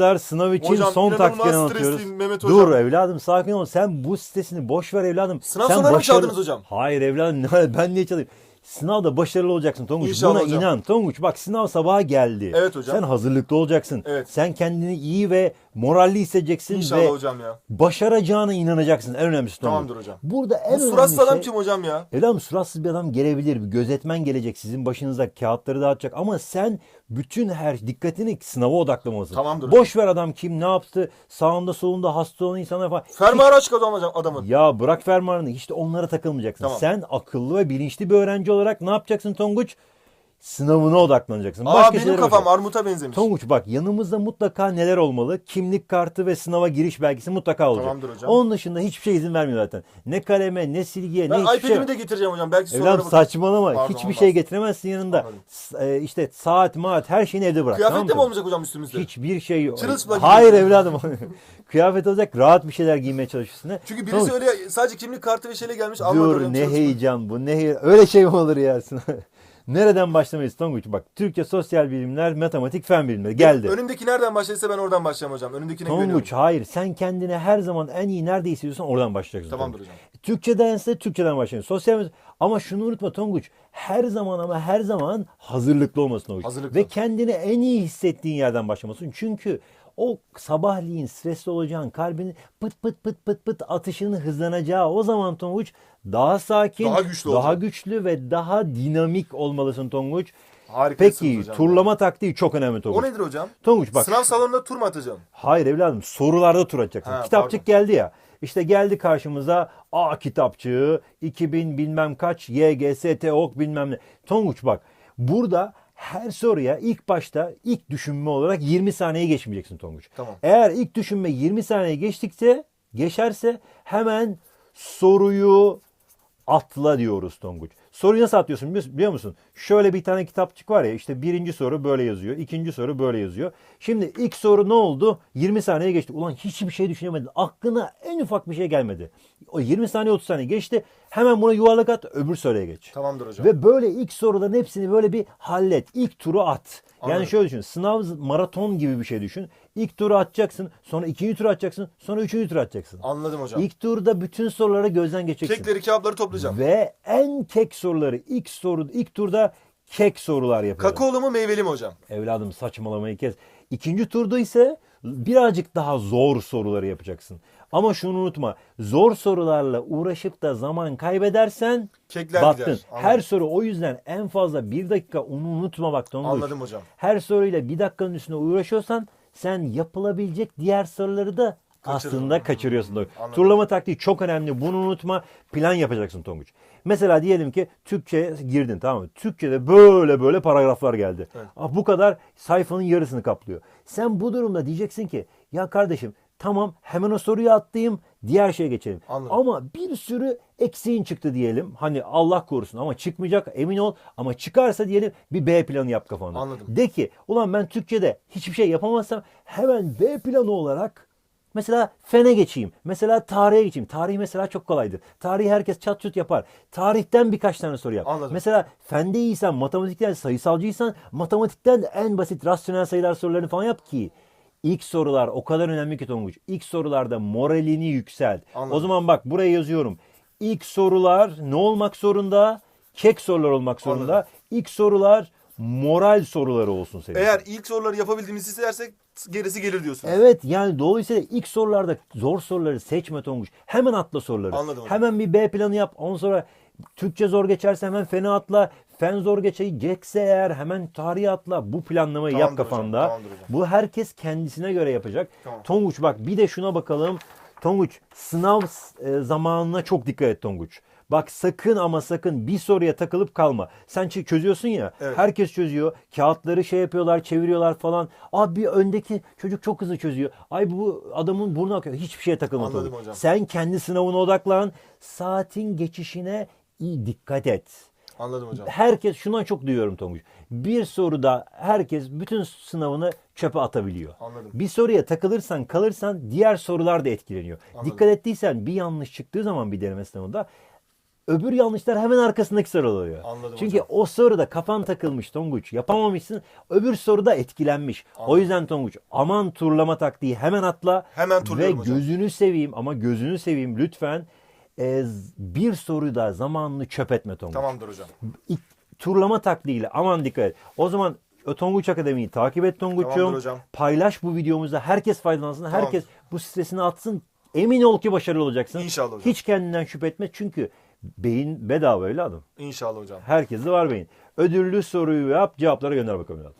Arkadaşlar sınav için Hocam, son inanılmaz taktikleri anlatıyoruz. Mehmet Dur hocam. evladım sakin ol. Sen bu sitesini boş ver evladım. Sınav Sen mı başarılı- çaldınız hocam? Hayır evladım ben niye çalayım? Sınavda başarılı olacaksın Tonguç. İnşallah Buna hocam. inan Tonguç. Bak sınav sabaha geldi. Evet hocam. Sen hazırlıklı olacaksın. Evet. Sen kendini iyi ve moralli hissedeceksin İnşallah ve hocam ya. başaracağına inanacaksın. En önemlisi. Tamamdır hocam. Burada en Bu önemli suratsız adam şey... kim hocam ya? Evladım suratsız bir adam gelebilir. Bir gözetmen gelecek. Sizin başınıza kağıtları dağıtacak. Ama sen bütün her dikkatini sınava odaklamalısın. Tamamdır Boş ver adam kim ne yaptı. Sağında solunda hasta olan insanlar falan. Fermuarı açık adam hocam adamın. Ya bırak fermuarını. Hiç de onlara takılmayacaksın. Tamam. Sen akıllı ve bilinçli bir öğrenci olarak ne yapacaksın Tonguç? Sınavına odaklanacaksın. Aa Başka benim kafam bak. armuta benzemiş. Tonguç bak yanımızda mutlaka neler olmalı? Kimlik kartı ve sınava giriş belgesi mutlaka olacak. Tamamdır hocam. Onun dışında hiçbir şey izin vermiyor zaten. Ne kaleme, ne silgiye, ben ne hiçbir şey. iPad'imi de getireceğim hocam. Belki Evladım bakın. saçmalama. Pardon, Hiçbir olmaz. şey getiremezsin yanında. Anladım. S- e, işte saat, maat her şeyini evde bırak. Kıyafet tamam de mi olmayacak hocam üstümüzde? Hiçbir şey yok. Çırılçıplak Hayır evladım. Kıyafet olacak rahat bir şeyler giymeye çalışıyorsun. Çünkü birisi öyle sadece kimlik kartı ve şeyle gelmiş. Dur ne heyecan bu ne heyecan. Öyle şey mi olur ya? Nereden başlamayız Tonguç? Bak Türkçe Sosyal Bilimler, Matematik, Fen Bilimleri geldi. Önümdeki nereden başladıysa ben oradan başlayayım hocam. Önümdekine güveniyorum. Tonguç hayır sen kendine her zaman en iyi nerede hissediyorsan oradan başlayacaksın. Tamamdır Tonguç. hocam. Türkçedense Türkçeden başlayın. Sosyal ama şunu unutma Tonguç. Her zaman ama her zaman hazırlıklı olmasın Tonguç. Hazırlıklı. Ve kendini en iyi hissettiğin yerden başlamasın. Çünkü o sabahleyin stresli olacağın kalbinin pıt pıt pıt pıt pıt atışının hızlanacağı o zaman Tonguç daha sakin, Daha güçlü daha olacak. güçlü ve daha dinamik olmalısın Tonguç. Harikasınız Peki hocam. turlama taktiği çok önemli Tonguç. O nedir hocam? Tonguç bak. Sınav salonunda tur mu atacağım? Hayır evladım sorularda tur atacaksın. Ha, Kitapçık geldi ya. İşte geldi karşımıza A kitapçığı 2000 bilmem kaç YGS TEOK bilmem ne. Tonguç bak burada her soruya ilk başta ilk düşünme olarak 20 saniye geçmeyeceksin Tonguç. Tamam. Eğer ilk düşünme 20 saniye geçtikçe geçerse hemen soruyu atla diyoruz Tonguç. Soruyu nasıl atlıyorsun biliyor- musun? Şöyle bir tane kitapçık var ya işte birinci soru böyle yazıyor. ikinci soru böyle yazıyor. Şimdi ilk soru ne oldu? 20 saniye geçti. Ulan hiçbir şey düşünemedin. Aklına en ufak bir şey gelmedi. O 20 saniye 30 saniye geçti. Hemen buna yuvarlak at öbür soruya geç. Tamamdır hocam. Ve böyle ilk soruların hepsini böyle bir hallet. İlk turu at. Yani Anladım. şöyle düşün. Sınav maraton gibi bir şey düşün. İlk turu atacaksın. Sonra ikinci turu atacaksın. Sonra üçüncü turu atacaksın. Anladım hocam. İlk turda bütün soruları gözden geçeceksin. Kekleri, kağıtları toplayacağım. Ve en kek soruları ilk soru ilk turda kek sorular yapacağız. Kakaolu mu meyveli mi hocam? Evladım saçmalamayı kes. İkinci turda ise birazcık daha zor soruları yapacaksın. Ama şunu unutma. Zor sorularla uğraşıp da zaman kaybedersen Kekler battın. gider. Anladım. Her soru o yüzden en fazla bir dakika onu unutma bak Tonguç. Anladım hocam. Her soruyla bir dakikanın üstüne uğraşıyorsan sen yapılabilecek diğer soruları da. Aslında kaçırıyorsun. Tonguç. Anladım. Turlama taktiği çok önemli. Bunu unutma. Plan yapacaksın Tonguç. Mesela diyelim ki Türkçe'ye girdin tamam mı? Türkçe'de böyle böyle paragraflar geldi. Ah, Bu kadar sayfanın yarısını kaplıyor. Sen bu durumda diyeceksin ki ya kardeşim tamam hemen o soruyu atlayayım diğer şeye geçelim. Anladım. Ama bir sürü eksiğin çıktı diyelim. Hani Allah korusun ama çıkmayacak emin ol. Ama çıkarsa diyelim bir B planı yap kafanda. Anladım. De ki ulan ben Türkçe'de hiçbir şey yapamazsam hemen B planı olarak mesela fene geçeyim. Mesela tarihe geçeyim. Tarih mesela çok kolaydır. Tarihi herkes çat çut yapar. Tarihten birkaç tane soru yap. Anladım. Mesela fende iyiysen, matematikten, sayısalcıysan matematikten en basit rasyonel sayılar sorularını falan yap ki İlk sorular o kadar önemli ki Tonguç. İlk sorularda moralini yükselt. Anladım. O zaman bak buraya yazıyorum. İlk sorular ne olmak zorunda? Kek sorular olmak zorunda. Anladım. İlk sorular moral soruları olsun senin. Eğer ilk soruları yapabildiğimizi istersek gerisi gelir diyorsunuz. Evet yani dolayısıyla ilk sorularda zor soruları seçme Tonguç. Hemen atla soruları. Anladım. Hemen bir B planı yap. Ondan sonra Türkçe zor geçerse hemen fene atla. Fen zor geçecekse eğer hemen tarihi atla. Bu planlamayı yap Tamamdır hocam, kafanda. tamamdır hocam. Bu herkes kendisine göre yapacak. Tamam. Tonguç bak bir de şuna bakalım. Tonguç sınav e, zamanına çok dikkat et Tonguç. Bak sakın ama sakın bir soruya takılıp kalma. Sen çözüyorsun ya. Evet. Herkes çözüyor. Kağıtları şey yapıyorlar, çeviriyorlar falan. Abi öndeki çocuk çok hızlı çözüyor. Ay bu adamın burnu akıyor. Hiçbir şeye takılma. Anladım hocam. Sen kendi sınavına odaklan. Saatin geçişine iyi dikkat et. Anladım hocam. Herkes şuna çok duyuyorum Tonguç. Bir soruda herkes bütün sınavını çöpe atabiliyor. Anladım. Bir soruya takılırsan kalırsan diğer sorular da etkileniyor. Anladım. Dikkat ettiysen bir yanlış çıktığı zaman bir deneme sınavında öbür yanlışlar hemen arkasındaki soru oluyor. Anladım Çünkü hocam. o soruda kafan takılmış Tonguç. Yapamamışsın. Öbür soruda etkilenmiş. O Anladım. yüzden Tonguç aman turlama taktiği hemen atla. Hemen Ve hocam. gözünü seveyim ama gözünü seveyim lütfen e, bir soruda zamanını çöp etme Tonguç. Tamamdır hocam. İlk turlama taktiğiyle aman dikkat et. O zaman o Tonguç Akademi'yi takip et Tonguç'um. Tamamdır. Paylaş bu videomuzu. Herkes faydalansın. Herkes bu stresini atsın. Emin ol ki başarılı olacaksın. İnşallah hocam. Hiç kendinden şüphe etme. Çünkü beyin bedava evladım. İnşallah hocam. Herkeste var beyin. Ödüllü soruyu yap cevaplara gönder bakalım evladım.